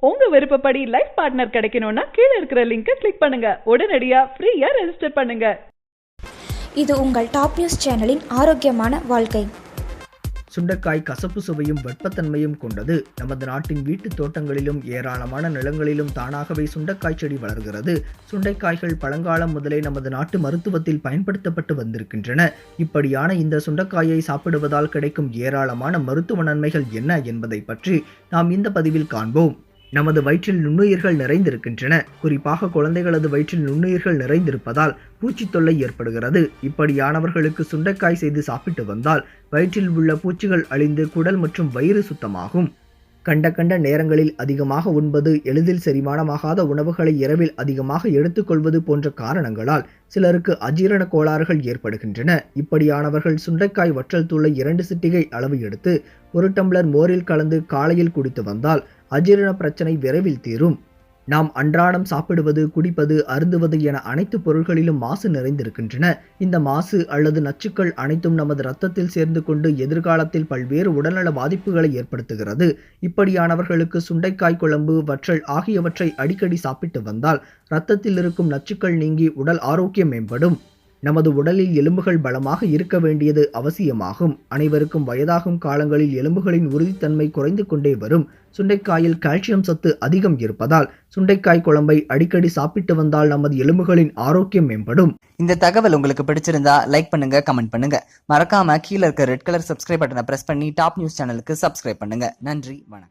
உங்க விருப்பப்படி life partner கிடைக்கணும்னா கீழே இருக்கிற லிங்கை கிளிக் பண்ணுங்க. உடனடியா ஃப்ரீயா ரெஜிஸ்டர் பண்ணுங்க. இது உங்கள் டாப் நியூஸ் சேனலின் ஆரோக்கியமான வாழ்க்கை. சுண்டைக்காய் கசப்பு சுவையும் வெப்பத்தன்மையும் கொண்டது. நமது நாட்டின் வீட்டுத் தோட்டங்களிலும் ஏராளமான நிலங்களிலும் தானாகவே சுண்டைக்காய் செடி வளர்கிறது. சுண்டைக்காய்கள் பழங்காலம் முதலே நமது நாட்டு மருத்துவத்தில் பயன்படுத்தப்பட்டு வந்திருக்கின்றன. இப்படியான இந்த சுண்டைக்காயை சாப்பிடுவதால் கிடைக்கும் ஏராளமான மருத்துவ நன்மைகள் என்ன என்பதை பற்றி நாம் இந்த பதிவில் காண்போம். நமது வயிற்றில் நுண்ணுயிர்கள் நிறைந்திருக்கின்றன. குறிப்பாக குழந்தைகளது வயிற்றில் நுண்ணுயிர்கள் நிறைந்திருப்பதால் பூச்சி தொல்லை ஏற்படுகிறது. இப்படியானவர்களுக்கு சுண்டைக்காய் செய்து சாப்பிட்டு வந்தால் வயிற்றில் உள்ள பூச்சிகள் அழிந்து குடல் மற்றும் வயிறு சுத்தமாகும். கண்ட கண்ட நேரங்களில் அதிகமாக உண்பது எளிதில் செரிமானமாகாத உணவுகளை இரவில் அதிகமாக எடுத்துக்கொள்வது போன்ற காரணங்களால் சிலருக்கு அஜீரண கோளாறுகள் ஏற்படுகின்றன. இப்படியானவர்கள் சுண்டைக்காய் வற்றல் தூளை இரண்டு சிட்டிகை அளவு எடுத்து ஒரு டம்ளர் மோரில் கலந்து காலையில் குடித்து வந்தால் அஜீரண பிரச்சனை விரைவில் தீரும். நாம் அன்றாடம் சாப்பிடுவது குடிப்பது அருந்துவது என அனைத்து பொருட்களிலும் மாசு நிறைந்திருக்கின்றன. இந்த மாசு அல்லது நச்சுக்கள் அனைத்தும் நமது ரத்தத்தில் சேர்ந்து கொண்டு எதிர்காலத்தில் பல்வேறு உடல்நல பாதிப்புகளை ஏற்படுத்துகிறது. இப்படியானவர்களுக்கு சுண்டைக்காய் குழம்பு வற்றல் ஆகியவற்றை அடிக்கடி சாப்பிட்டு வந்தால் இரத்தத்தில் இருக்கும் நச்சுக்கள் நீங்கி உடல் ஆரோக்கியம் மேம்படும். நமது உடலில் எலும்புகள் பலமாக இருக்க வேண்டியது அவசியமாகும். அனைவருக்கும் வயதாகும் காலங்களில் எலும்புகளின் உறுதித்தன்மை குறைந்து கொண்டே வரும். சுண்டைக்காயில் கால்சியம் சத்து அதிகம் இருப்பதால் சுண்டைக்காய் குழம்பை அடிக்கடி சாப்பிட்டு வந்தால் நமது எலும்புகளின் ஆரோக்கியம் மேம்படும். இந்த தகவல் உங்களுக்கு பிடிச்சிருந்தா லைக் பண்ணுங்க கமெண்ட் பண்ணுங்க. மறக்காம கீழே இருக்க ரெட் கலர் சப்ஸ்கிரைப் பட்டனை பிரஸ் பண்ணி டாப் நியூஸ் சேனலுக்கு சப்ஸ்கிரைப் பண்ணுங்க. நன்றி வணக்கம்.